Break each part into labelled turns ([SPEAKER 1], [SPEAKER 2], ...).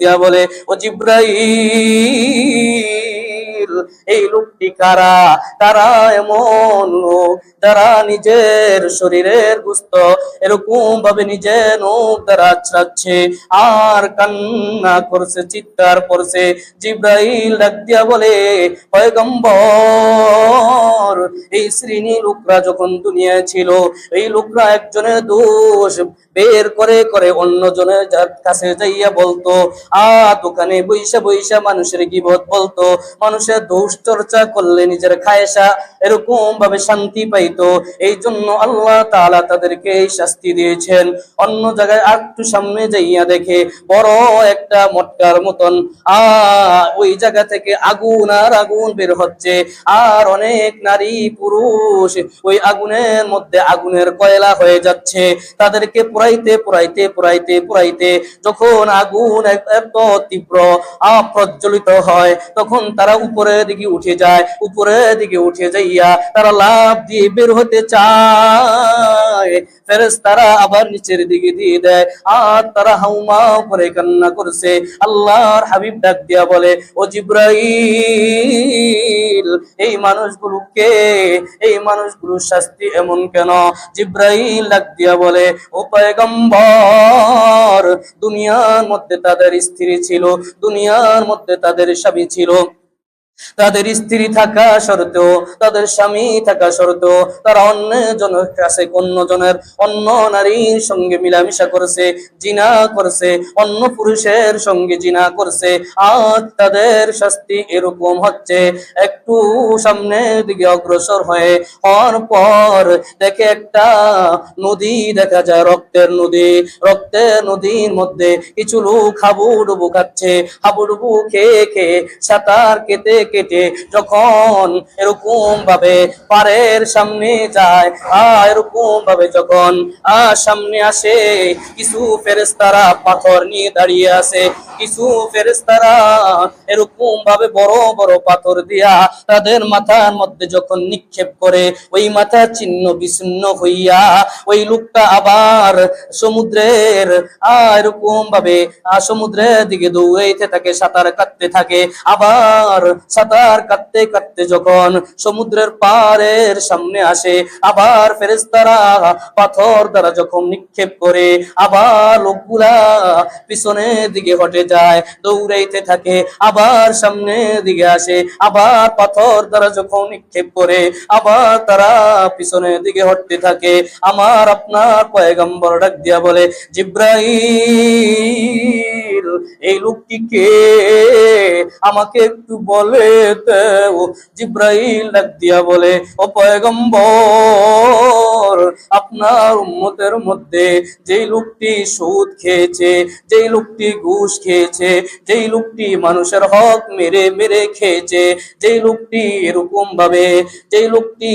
[SPEAKER 1] দিয়া বলে ও জিব্রাইল। এই লোকটি কারা? তারা এমন লোক, যারা নিজের শরীরের গুস্ত, এরকম ভাবে নিজে নোক দ্বারা আছড়াচ্ছে। আর কান্না করছে, চিৎকার করছে। জিব্রাইল ডাক দিয়া বলে, পয়গম্বর, এই শ্রেণি লোকরা যখন দুনিয়ায় ছিল, এই লোকরা একজনের দোষ বের করে করে অন্য জনের কাছে যাইয়া বলতো। আ দোকানে বৈশা বৈশা মানুষের গিবত বলতো। মানুষের দোষ চর্চা করলে নিজের খায়সা এরকম ভাবে শান্তি পাইতো। এই জন্য আল্লাহ তাআলা তাদেরকে শাস্তি দিয়েছেন। অন্য জায়গায় একটু সামনে যাইয়া দেখে, বড় একটা মটকার মতন আ ওই জায়গা থেকে আগুন আর আগুন বের হচ্ছে। আর অনেক নারী পুরুষ ওই আগুনের মধ্যে আগুনের কয়লা হয়ে যাচ্ছে। তাদেরকে পুরাইতে পুরাইতে পুরাইতে পুরাইতে যখন আগুন এত তীব্র প্রজ্বলিত হয়, তখন তারা উপরের দিকে উঠে যায়, উপরের দিকে উঠে যাইয়া তারা লাভ দিয়ে বের হতে চায়। ফেরেস তারা আবার নিচের দিকে দিয়ে দেয়, আর তারা হাউমা করে কান্না করছে। আল্লাহর হাবিব ডাক দিয়া বলে, ও জিব্রাইল, এই মানুষগুলোকে, এই মানুষগুলোর শাস্তি এমন কেন? জিব্রাইল ডাক দিয়া বলে, ও পয়গম্বর, দুনিয়ার মধ্যে তাদের স্ত্রী ছিল, দুনিয়ার মধ্যে তাদের স্বামী ছিল। তাদের স্ত্রী থাকা সত্ত্বেও, তাদের স্বামী থাকা সত্ত্বেও, তারা অন্য জনের কাছে অন্য জনের অন্য নারীর সঙ্গে মিলামিশা করেছে, জিনা করছে, অন্য পুরুষের সঙ্গে জিনা করছে। আজ তাদের শাস্তি এরকম হচ্ছে, একটু সামনের দিকে অগ্রসর হয়ে, হওয়ার পর দেখে একটা নদী দেখা যায়, রক্তের নদী। রক্তের নদীর মধ্যে কিছু লোক হাবুডুবু খাচ্ছে, হাবুডুবু খেয়ে খেয়ে সাঁতার কেটে কেটে যখন এরকম ভাবে পারের সামনে যায় আ এরকম ভাবে যখন আ সামনে আসে, কিছু ফেরেস্তারা পাথর নিয়ে দাঁড়িয়ে আছে, কিছু ফেরেস্তারা এরকম ভাবে বড় বড় পাথর দিয়া তাদের মাথার মধ্যে যখন নিক্ষেপ করে, ওই মাথা ছিন্ন বিচ্ছিন্ন হইয়া ওই লোকটা আবার সমুদ্রের আ এরকম ভাবে সমুদ্রের দিকে দৌড়াইতে থাকে, সাঁতার কাটতে থাকে, আবার সাঁতার কাটতে কাটতে যখন সমুদ্রের পাড়ের সামনে আসে, আবার ফেরেস্তারা পাথর দ্বারা যখন নিক্ষেপ করে, আবার লোকগুলা পিছনের দিকে হটে যায়, দৌড়াইতে থাকে, আবার সামনের দিকে আসে, আবার পাথর দ্বারা যখন নিক্ষেপ করে, আবার তারা পিছনের দিকে হটতে থাকে। আমার আপনার পয়গম্বর ডাক দিয়া বলে জিব্রাইল এই লোকটি কে আমাকে একটু বলে জিব্রাইল ডাক দিয়া বলে, ও পয়গম্বর, আপনার উম্মতের মধ্যে যেই লোকটি সুদ খেয়েছে, যেই লোকটি ঘুষ খেয়েছে, যেই লোকটি মানুষের হক মেরে মেরে খেয়েছে, যেই লোকটি এরকম ভাবে যেই লোকটি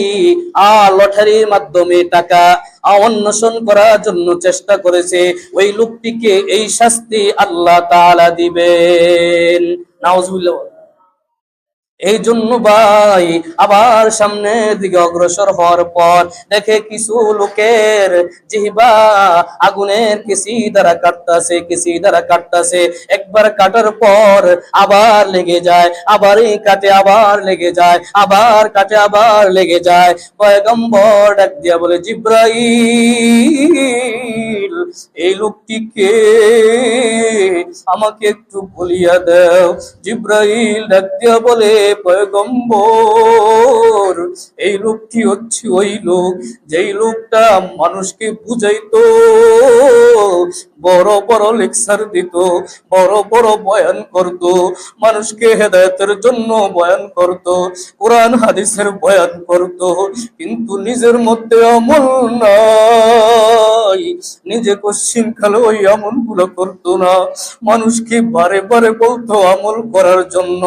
[SPEAKER 1] আ লটারির মাধ্যমে টাকা অন্বেষণ করার জন্য চেষ্টা করেছে। ওই লোকটিকে এই শাস্তি আল্লাহ তাআলা দিবেন। নাউজুবিল্লাহ। এই জন্য ভাই, আবার সামনের দিকে অগ্রসর হওয়ার পর দেখে কিছু লোকের জিহবা আগুনের কিসি দ্বারা কাটতাছে, কিসি দ্বারা কাটতাছে। একবার কাটার পর আবার লেগে যায়, আবার এই কাটে, আবার লেগে যায়, আবার কাটে, আবার লেগে যায়। পয়গম্বর ডাক দিয়া বলে, জিব্রাইল! এই লোকটি কে আমাকে একটু বলিয়া দাও। জিব্রাইল ডাক দিয়া বলে, পয়গম্বর, এই লোকটি হচ্ছে ওই লোক, যেই লোকটা মানুষকে বুঝাইতো, বড় বড় লেকচার দিত, বড় বড় বয়ান করত, মানুষকে হেদায়তের জন্য বয়ান করত, কোরআন, হাদিসের বয়ান করত, কিন্তু নিজের মধ্যে আমল নাই নিজে পশ্চিম কালে ওই আমলগুলো করতো না। মানুষকে বারে বারে বলতো আমল করার জন্য।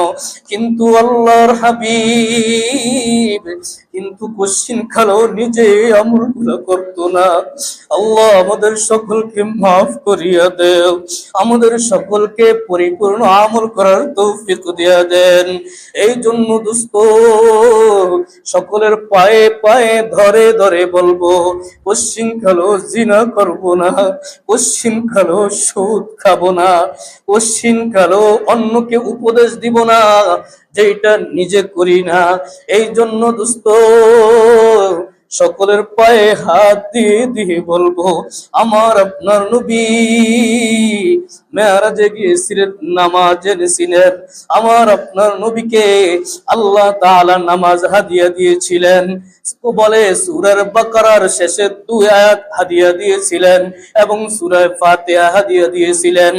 [SPEAKER 1] কিন্তু আল্লাহর হাবিব কিন্তু কোশ্চিন খালো, নিজে আমলগুলো করতো না। আল্লাহ আমাদের সকলকে মাফ করিয়া দেও। আমাদের সকলকে পরিপূর্ণ আমল করার তৌফিক দিয়া দেন। এই জন্য দুস্থ সকলের পায়ে পায়ে ধরে ধরে বলব পশ্চিম খালো, জিনা করব না। পশ্চিম খালো, সুদ খাব না। পশ্চিম কালো অন্যকে উপদেশ দিব না। যেটা নিজে করি না এই জন্য দুস্থ। সকলের পায়ে হাত দিয়ে দিয়ে বলব, আমার আপনার নবী মেয়ারাজে গিয়েছিলেন, নামাজ এনেছিলেন। আমার আপনার নবীকে আল্লাহ তাআলা নামাজ হাদিয়া দিয়েছিলেন। বলে সূরার বাকারার শেষে দুই আয়াত হাদিয়া দিয়েছিলেন এবং সূরায় ফাতিহা হাদিয়া দিয়েছিলেন।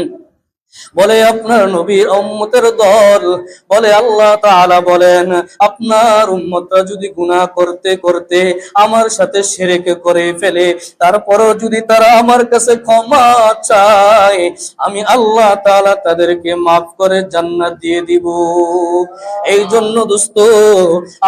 [SPEAKER 1] বলে আপনার নবীর উম্মতের দল, বলে আল্লাহ তাআলা বলেন, আপনার উম্মতরা যদি গুনাহ করতে করতে আমার সাথে শিরক করে ফেলে, তারপরও যদি তারা আমার কাছে ক্ষমা চায়, আমি আল্লাহ তাআলা তাদেরকে maaf করে জান্নাত দিয়ে দিব। এই জন্য দোস্ত,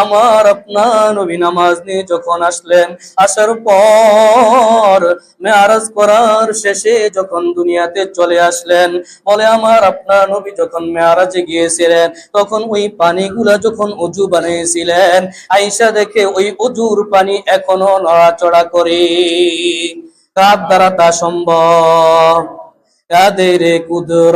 [SPEAKER 1] আমার আপনার নবী নামাজ নিয়ে যখন আসলেন, আসার পর মেয়ারাজ করার শেষে যখন দুনিয়াতে চলে আসলেন বলে আমার আপনার নবী যখন মেয়ারাজে গিয়েছিলেন, তখন ওই পানিগুলা যখন অজু বানিয়েছিলেন আইসা দেখে ওই অজুর পানি এখনও নড়াচড়া করে। কার দ্বারা তা সম্ভব? কাদের কুদরত?